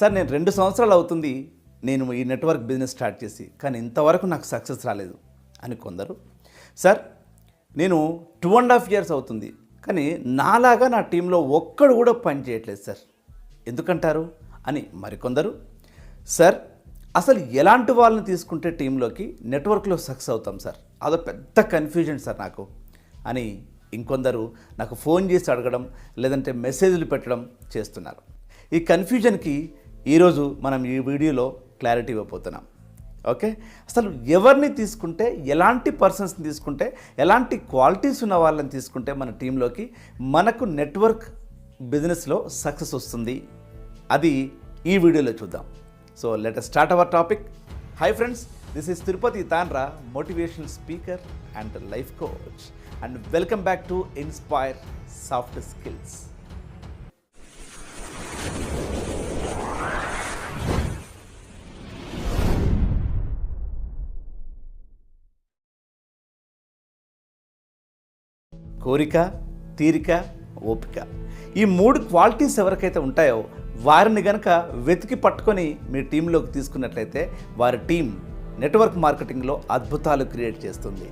Sir నేను రెండు సంవత్సరాలు అవుతుంది నేను ఈ నెట్వర్క్ బిజినెస్ స్టార్ట్ చేసి కానీ ఇంతవరకు నాకు సక్సెస్ రాలేదు అని కొందరు. సార్ నేను టూ అండ్ హాఫ్ ఇయర్స్ అవుతుంది కానీ నాలాగా నా టీంలో ఒక్కడు కూడా పని చేయట్లేదు సార్. ఎందుకంటారు? అని మరికొందరు. సార్ అసలు ఎలాంటి వాళ్ళని తీసుకుంటే టీంలోకి నెట్వర్క్లో సక్సెస్ అవుతాం సార్? అదో పెద్ద కన్ఫ్యూజన్ సార్ నాకు. అని ఇంకొందరు నాకు ఫోన్ చేసి అడగడం లేదంటే మెసేజ్లు పెట్టడం చేస్తున్నారు. ఈ కన్ఫ్యూజన్కి ఈరోజు మనం ఈ వీడియోలో క్లారిటీ ఇవ్వబోతున్నాం. ఓకే? అసలు ఎవరిని తీసుకుంటే ఎలాంటి పర్సన్స్ని తీసుకుంటే ఎలాంటి క్వాలిటీస్ ఉన్న వాళ్ళని తీసుకుంటే మన టీంలోకి మనకు నెట్వర్క్ బిజినెస్లో సక్సెస్ వస్తుంది. అది ఈ వీడియోలో చూద్దాం. So let start our topic hi friends this is Tirupati Tanra motivational speaker and life coach and welcome back to inspire soft skills కోరిక తీరిక ఓపిక. ఈ మూడు క్వాలిటీస్ ఎవరికైతే ఉంటాయో వారిని గనక వెతికి పట్టుకొని మీ టీంలోకి తీసుకున్నట్లయితే వారి టీం నెట్వర్క్ మార్కెటింగ్లో అద్భుతాలు క్రియేట్ చేస్తుంది.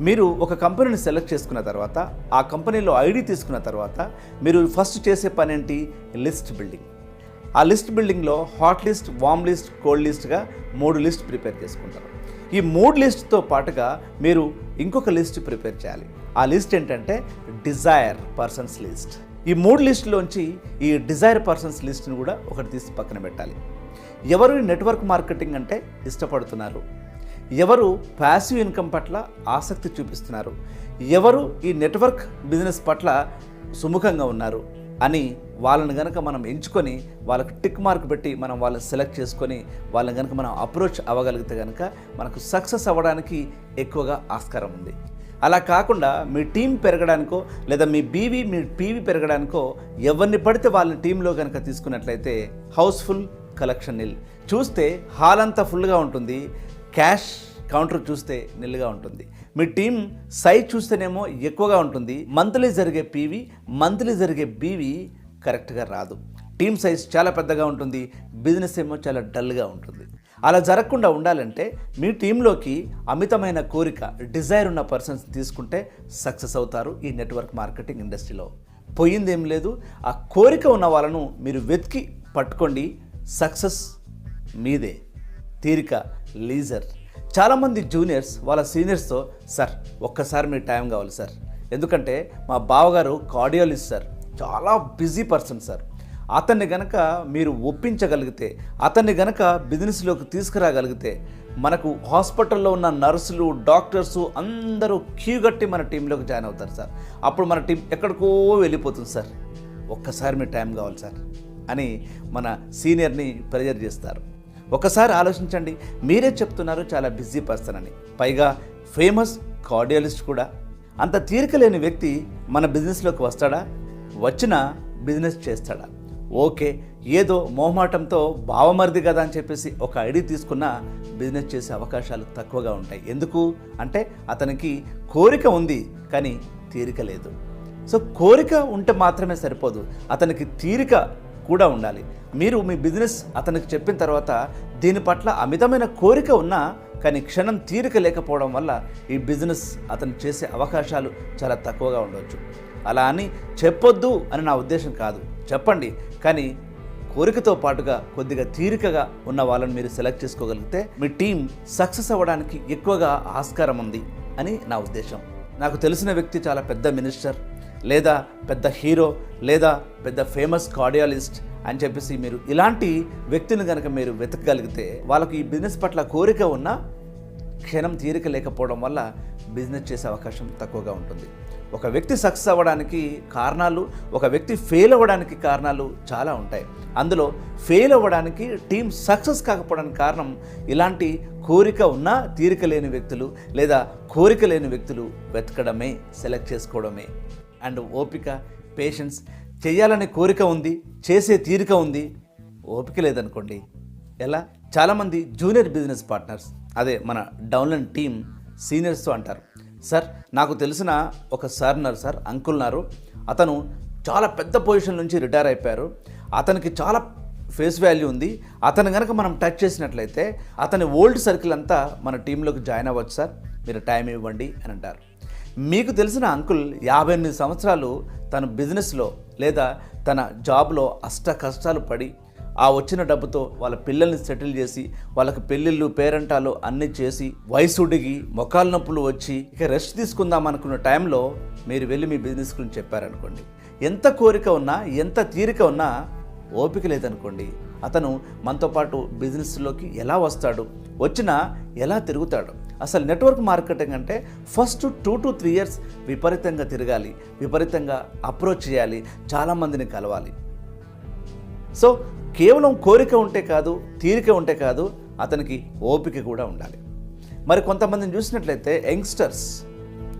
మీరు ఒక కంపెనీని సెలెక్ట్ చేసుకున్న తర్వాత ఆ కంపెనీలో ఐడి తీసుకున్న తర్వాత మీరు ఫస్ట్ చేసే పని ఏంటి లిస్ట్ బిల్డింగ్. ఆ లిస్ట్ బిల్డింగ్లో hot list warm list cold లిస్ట్గా మూడు లిస్ట్ ప్రిపేర్ చేసుకుంటారు. ఈ మూడు లిస్ట్తో పాటుగా మీరు ఇంకొక లిస్ట్ ప్రిపేర్ చేయాలి. ఆ లిస్ట్ ఏంటంటే డిజైర్ పర్సన్స్ లిస్ట్. ఈ మూడు లిస్టులోంచి ఈ డిజైర్ పర్సన్స్ లిస్ట్ని కూడా ఒకటి తీసి పక్కన పెట్టాలి. ఎవరు నెట్వర్క్ మార్కెటింగ్ అంటే ఇష్టపడుతున్నారు? ఎవరు ప్యాసివ్ ఇన్కమ్ పట్ల ఆసక్తి చూపిస్తున్నారు? ఎవరు ఈ నెట్వర్క్ బిజినెస్ పట్ల సుముఖంగా ఉన్నారు? అని వాళ్ళని కనుక మనం ఎంచుకొని వాళ్ళకి టిక్ మార్క్ పెట్టి మనం వాళ్ళని సెలెక్ట్ చేసుకొని వాళ్ళని కనుక మనం అప్రోచ్ అవ్వగలిగితే కనుక మనకు సక్సెస్ అవ్వడానికి ఎక్కువగా ఆస్కారం ఉంది. అలా కాకుండా మీ టీం పెరగడానికో లేదా మీ బీవీ మీ పీవీ పెరగడానికో ఎవరిని పడితే వాళ్ళని టీంలో కనుక తీసుకున్నట్లయితే హౌస్ఫుల్ కలెక్షన్ నిల్. చూస్తే హాల్ అంతా ఫుల్గా ఉంటుంది క్యాష్ కౌంటర్ చూస్తే నిల్గా ఉంటుంది. మీ టీం సైజ్ చూస్తేనేమో ఎక్కువగా ఉంటుంది. మంత్లీ జరిగే పీవీ మంత్లీ జరిగే బీవీ కరెక్ట్గా రాదు. టీం సైజ్ చాలా పెద్దగా ఉంటుంది. బిజినెస్ ఏమో చాలా డల్గా ఉంటుంది. అలా జరగకుండా ఉండాలంటే మీ టీంలోకి అమితమైన కోరిక డిజైర్ ఉన్న పర్సన్స్ తీసుకుంటే సక్సెస్ అవుతారు ఈ నెట్వర్క్ మార్కెటింగ్ ఇండస్ట్రీలో. పోయిందేం లేదు. ఆ కోరిక ఉన్న వాళ్ళను మీరు వెతికి పట్టుకోండి. సక్సెస్ మీదే. తీరిక లీజర్. చాలామంది జూనియర్స్ వాళ్ళ సీనియర్స్తో సార్ ఒక్కసారి మీ టైం కావాలి సార్. ఎందుకంటే మా బావగారు కార్డియాలజిస్ట్ సార్. చాలా బిజీ పర్సన్ సార్. అతన్ని గనక మీరు ఒప్పించగలిగితే అతన్ని గనక బిజినెస్లోకి తీసుకురాగలిగితే మనకు హాస్పిటల్లో ఉన్న నర్సులు డాక్టర్స్ అందరూ క్యూ కట్టి మన టీంలోకి జాయిన్ అవుతారు సార్. అప్పుడు మన టీం ఎక్కడికో వెళ్ళిపోతుంది సార్. ఒక్కసారి మీ టైం కావాలి సార్ అని మన సీనియర్ని ప్రెజర్ చేస్తారు. ఒకసారి ఆలోచించండి. మీరే చెప్తున్నారు చాలా బిజీ పర్సన్ అని. పైగా ఫేమస్ కార్డియాలిస్ట్ కూడా. అంత తీరిక లేని వ్యక్తి మన బిజినెస్లోకి వస్తాడా? వచ్చిన బిజినెస్ చేస్తాడా? ఓకే ఏదో మోహమాటంతో బావమరిది కదా అని చెప్పేసి ఒక ఐడి తీసుకున్న బిజినెస్ చేసే అవకాశాలు తక్కువగా ఉంటాయి. ఎందుకు? అంటే అతనికి కోరిక ఉంది కానీ తీరిక లేదు. సో కోరిక ఉంటే మాత్రమే సరిపోదు. అతనికి తీరిక కూడా ఉండాలి. మీరు మీ బిజినెస్ అతనికి చెప్పిన తర్వాత దీని పట్ల అమితమైన కోరిక ఉన్నా కానీ క్షణం తీరిక లేకపోవడం వల్ల ఈ బిజినెస్ అతను చేసే అవకాశాలు చాలా తక్కువగా ఉండవచ్చు అలా అని చెప్పొద్దు అని నా ఉద్దేశం కాదు. చెప్పండి. కానీ కోరికతో పాటుగా కొద్దిగా తీరికగా ఉన్న వాళ్ళని మీరు సెలెక్ట్ చేసుకోగలిగితే మీ టీం సక్సెస్ అవ్వడానికి ఎక్కువగా ఆస్కారం ఉంది అని నా ఉద్దేశం. నాకు తెలిసిన వ్యక్తి చాలా పెద్ద మినిస్టర్. లేదా పెద్ద హీరో లేదా పెద్ద ఫేమస్ కార్డియాలిస్ట్ అని చెప్పేసి మీరు ఇలాంటి వ్యక్తిని కనుక మీరు వెతకగలిగితే వాళ్ళకు ఈ బిజినెస్ పట్ల కోరిక ఉన్నా క్షణం తీరిక లేకపోవడం వల్ల బిజినెస్ చేసే అవకాశం తక్కువగా ఉంటుంది. ఒక వ్యక్తి సక్సెస్ అవ్వడానికి కారణాలు ఒక వ్యక్తి ఫెయిల్ అవ్వడానికి కారణాలు చాలా ఉంటాయి. అందులో ఫెయిల్ అవ్వడానికి టీం సక్సెస్ కాకపోవడానికి కారణం ఇలాంటి కోరిక ఉన్నా తీరిక లేని వ్యక్తులు లేదా కోరిక లేని వ్యక్తులు వెతకడమే సెలెక్ట్ చేసుకోవడమే. అండ్ ఓపిక పేషెన్స్ చేయాలనే కోరిక ఉంది చేసే తీరిక ఉంది. ఓపిక లేదనుకోండి ఎలా? చాలామంది జూనియర్ బిజినెస్ పార్ట్నర్స్ అదే మన డౌన్లైన్ టీం సీనియర్స్తో అంటారు. సార్ నాకు తెలిసిన ఒక సార్ ఉన్నారు సార్ అంకుల్ ఉన్నారు. అతను చాలా పెద్ద పొజిషన్ నుంచి రిటైర్ అయిపోయారు. అతనికి చాలా ఫేస్ వాల్యూ ఉంది. అతను కనుక మనం టచ్ చేసినట్లయితే అతని ఓల్డ్ సర్కిల్ అంతా మన టీంలోకి జాయిన్ అవ్వచ్చు సార్. మీరు టైం ఇవ్వండి అని అంటారు. మీకు తెలిసిన అంకుల్ యాభై ఎనిమిది సంవత్సరాలు తన బిజినెస్లో లేదా తన జాబ్లో అష్ట కష్టాలు పడి ఆ వచ్చిన డబ్బుతో వాళ్ళ పిల్లల్ని సెటిల్ చేసి వాళ్ళకి పెళ్ళిళ్ళు పేరంటాలు అన్నీ చేసి వయసుడిగి మొఖాల నొప్పులు వచ్చి ఇక రెస్ట్ తీసుకుందాం అనుకున్న టైంలో మీరు వెళ్ళి మీ బిజినెస్ గురించి చెప్పారనుకోండి. ఎంత కోరిక ఉన్నా ఎంత తీరిక ఉన్నా ఓపిక లేదనుకోండి. అతను మనతో పాటు బిజినెస్లోకి ఎలా వస్తాడు వచ్చినా ఎలా తిరుగుతాడు అసలు నెట్వర్క్ మార్కెటింగ్ అంటే first two to three years విపరీతంగా తిరగాలి విపరీతంగా అప్రోచ్ చేయాలి చాలామందిని కలవాలి. సో కేవలం కోరిక ఉంటే కాదు తీరిక ఉంటే కాదు అతనికి ఓపిక కూడా ఉండాలి. మరి కొంతమందిని చూసినట్లయితే యంగ్స్టర్స్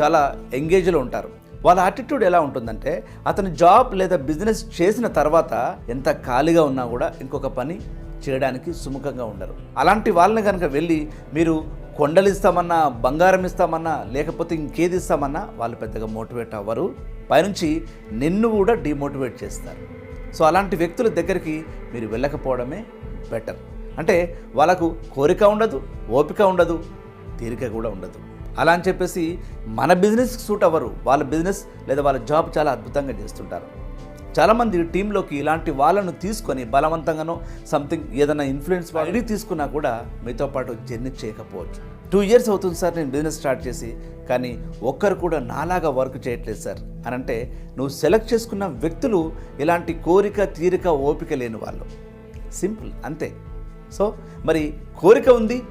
చాలా ఎంగేజ్లో ఉంటారు. వాళ్ళ యాటిట్యూడ్ ఎలా ఉంటుందంటే అతను జాబ్ లేదా బిజినెస్ చేసిన తర్వాత ఎంత ఖాళీగా ఉన్నా కూడా ఇంకొక పని చేయడానికి సుముఖంగా ఉండరు. అలాంటి వాళ్ళని కనుక వెళ్ళి మీరు కొండలు ఇస్తామన్నా బంగారం ఇస్తామన్నా లేకపోతే ఇంకేది ఇస్తామన్నా వాళ్ళు పెద్దగా మోటివేట్ అవ్వరు. పైనుంచి నిన్ను కూడా డిమోటివేట్ చేస్తారు. సో అలాంటి వ్యక్తుల దగ్గరికి మీరు వెళ్ళకపోవడమే బెటర్. అంటే వాళ్ళకు కోరిక ఉండదు ఓపిక ఉండదు తీరిక కూడా ఉండదు. అలా అని చెప్పేసి మన బిజినెస్కి సూట్ అవ్వరు. వాళ్ళ బిజినెస్ లేదా వాళ్ళ జాబ్ చాలా అద్భుతంగా చేస్తుంటారు. చాలామంది టీంలోకి ఇలాంటి వాళ్ళను తీసుకొని బలవంతంగానో సంథింగ్ ఏదైనా ఇన్ఫ్లుయెన్స్ వాళ్ళని తీసుకున్నా కూడా మీతో పాటు జర్నీ చేయకపోవచ్చు. టూ ఇయర్స్ అవుతుంది సార్ నేను బిజినెస్ స్టార్ట్ చేసి కానీ ఒక్కరు కూడా నాలాగా వర్క్ చేయట్లేదు సార్. అని అంటే నువ్వు సెలెక్ట్ చేసుకున్న వ్యక్తులు ఇలాంటి కోరిక తీరిక ఓపిక లేని వాళ్ళు. సింపుల్ అంతే. సో మరి కోరిక ఉంది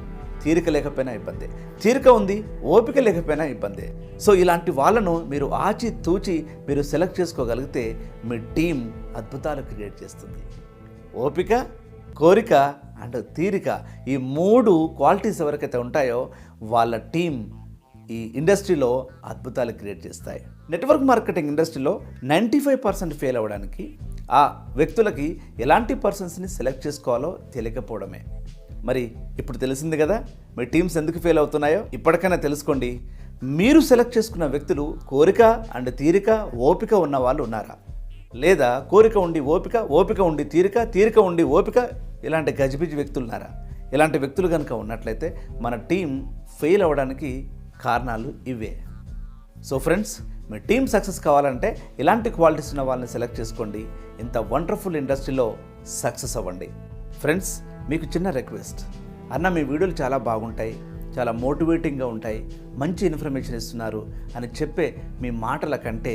తీరిక లేకపోయినా ఇబ్బంది. తీరిక ఉంది ఓపిక లేకపోయినా ఇబ్బంది. సో ఇలాంటి వాళ్ళను మీరు ఆచి తూచి మీరు సెలెక్ట్ చేసుకోగలిగితే మీ టీం అద్భుతాలు క్రియేట్ చేస్తుంది. ఓపిక కోరిక అండ్ తీరిక ఈ మూడు క్వాలిటీస్ ఎవరికైతే ఉంటాయో వాళ్ళ టీం ఈ ఇండస్ట్రీలో అద్భుతాలు క్రియేట్ చేస్తాయి. నెట్వర్క్ మార్కెటింగ్ ఇండస్ట్రీలో నైంటీ ఫైవ్ పర్సెంట్ ఫెయిల్ అవ్వడానికి ఆ వ్యక్తులకి ఎలాంటి పర్సన్స్ని సెలెక్ట్ చేసుకోవాలో తెలియకపోవడమే. మరి ఇప్పుడు తెలిసింది కదా? మీ టీమ్స్ ఎందుకు ఫెయిల్ అవుతున్నాయో? ఇప్పటికైనా తెలుసుకోండి. మీరు సెలెక్ట్ చేసుకున్న వ్యక్తులు కోరిక అండ్ తీరిక ఓపిక ఉన్న వాళ్ళు ఉన్నారా? లేదా కోరిక ఉండి ఓపిక ఓపిక ఉండి తీరిక తీరిక ఉండి ఓపిక ఇలాంటి గజిబిజి వ్యక్తులు ఉన్నారా? ఇలాంటి వ్యక్తులు కనుక ఉన్నట్లయితే మన టీం ఫెయిల్ అవ్వడానికి కారణాలు ఇవే. సో ఫ్రెండ్స్ మీ టీం సక్సెస్ కావాలంటే ఇలాంటి క్వాలిటీస్ ఉన్న వాళ్ళని సెలెక్ట్ చేసుకోండి. ఇంత వండర్ఫుల్ ఇండస్ట్రీలో సక్సెస్ అవ్వండి. ఫ్రెండ్స్ మీకు చిన్న రిక్వెస్ట్ అన్న మీ వీడియోలు చాలా బాగుంటాయి చాలా మోటివేటింగ్గా ఉంటాయి మంచి ఇన్ఫర్మేషన్ ఇస్తున్నారు అని చెప్పే మీ మాటల కంటే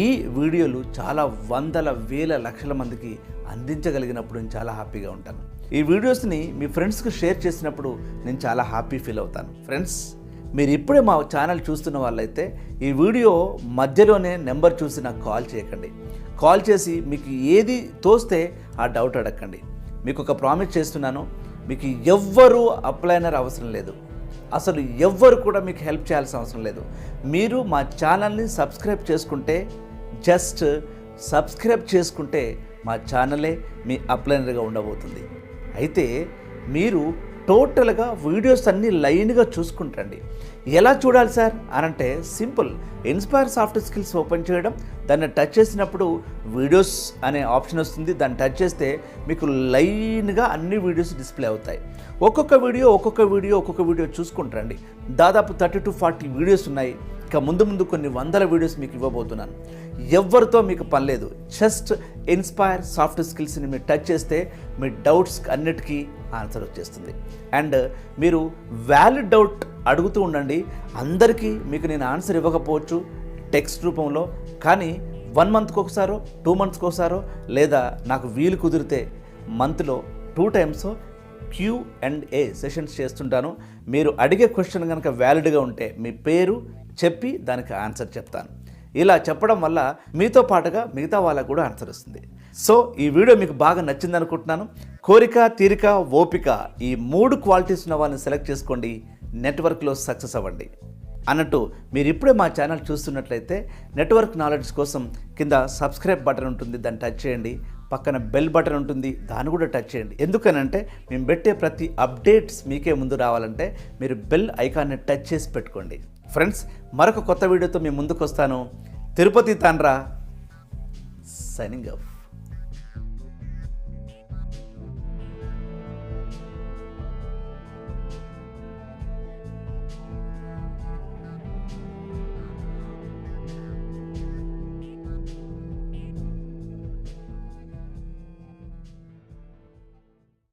ఈ వీడియోలు చాలా వందల వేల లక్షల మందికి అందించగలిగినప్పుడు నేను చాలా హ్యాపీగా ఉంటాను. ఈ వీడియోస్ని మీ ఫ్రెండ్స్కి షేర్ చేసినప్పుడు నేను చాలా హ్యాపీ ఫీల్ అవుతాను. ఫ్రెండ్స్ మీరు ఇప్పుడే మా ఛానల్ చూస్తున్న వాళ్ళైతే ఈ వీడియో మధ్యలోనే నెంబర్ చూసి నాకు కాల్ చేయకండి. కాల్ చేసి మీకు ఏది తోస్తే ఆ డౌట్ అడగండి. మీకు ఒక ప్రామిస్ చేస్తున్నాను. మీకు ఎవ్వరూ అప్లైనర్ అవసరం లేదు. అసలు ఎవ్వరు కూడా మీకు హెల్ప్ చేయాల్సిన అవసరం లేదు. మీరు మా ఛానల్ని సబ్స్క్రైబ్ చేసుకుంటే జస్ట్ సబ్స్క్రైబ్ చేసుకుంటే మా ఛానలే మీ అప్లైనర్గా ఉండబోతుంది. అయితే మీరు టోటల్గా వీడియోస్ అన్నీ లైన్గా చూసుకుంటండి. ఎలా చూడాలి సార్? అనంటే simple. Inspire soft skills open చేయడం దాన్ని టచ్ చేసినప్పుడు వీడియోస్ అనే ఆప్షన్ వస్తుంది. దాన్ని టచ్ చేస్తే మీకు లైన్గా అన్ని వీడియోస్ డిస్ప్లే అవుతాయి. ఒక్కొక్క వీడియో ఒక్కొక్క వీడియో ఒక్కొక్క వీడియో చూసుకుంటారండి దాదాపు థర్టీ టు ఫార్టీ వీడియోస్ ఉన్నాయి. ఇక ముందు ముందు కొన్ని వందల వీడియోస్ మీకు ఇవ్వబోతున్నాను. ఎవరితో మీకు పని లేదు. జస్ట్ ఇన్స్పైర్ సాఫ్ట్ స్కిల్స్ని మీరు టచ్ చేస్తే మీ డౌట్స్ అన్నిటికీ ఆన్సర్ వచ్చేస్తుంది. అండ్ మీరు వ్యాలిడ్ డౌట్ అడుగుతూ ఉండండి. అందరికీ మీకు నేను ఆన్సర్ ఇవ్వకపోవచ్చు టెక్స్ట్ రూపంలో. కానీ వన్ మంత్కి ఒకసారో టూ మంత్స్కి ఒకసారో లేదా నాకు వీలు కుదిరితే మంత్లో two times Q and A sessions చేస్తుంటాను. మీరు అడిగే క్వశ్చన్ కనుక వ్యాలిడ్గా ఉంటే మీ పేరు చెప్పి దానికి ఆన్సర్ చెప్తాను. ఇలా చెప్పడం వల్ల మీతో పాటుగా మిగతా వాళ్ళకు కూడా ఆన్సర్ వస్తుంది. సో ఈ వీడియో మీకు బాగా నచ్చింది అనుకుంటున్నాను. కోరిక తీరిక ఓపిక ఈ మూడు క్వాలిటీస్ ఉన్న వాళ్ళని సెలెక్ట్ చేసుకోండి. నెట్వర్క్లో సక్సెస్ అవ్వండి. అన్నట్టు మీరు ఇప్పుడే మా ఛానల్ చూస్తున్నట్లయితే నెట్వర్క్ నాలెడ్జ్ కోసం కింద సబ్స్క్రైబ్ బటన్ ఉంటుంది. దాన్ని టచ్ చేయండి. పక్కన బెల్ బటన్ ఉంటుంది. దాన్ని కూడా టచ్ చేయండి. ఎందుకనంటే మేము పెట్టే ప్రతి అప్డేట్స్ మీకే ముందు రావాలంటే మీరు బెల్ ఐకాన్ని టచ్ చేసి పెట్టుకోండి. ఫ్రెండ్స్ మరొక కొత్త వీడియోతో మేము ముందుకు వస్తాను తిరుపతి తాండ్రా సైనింగ్ ఆఫ్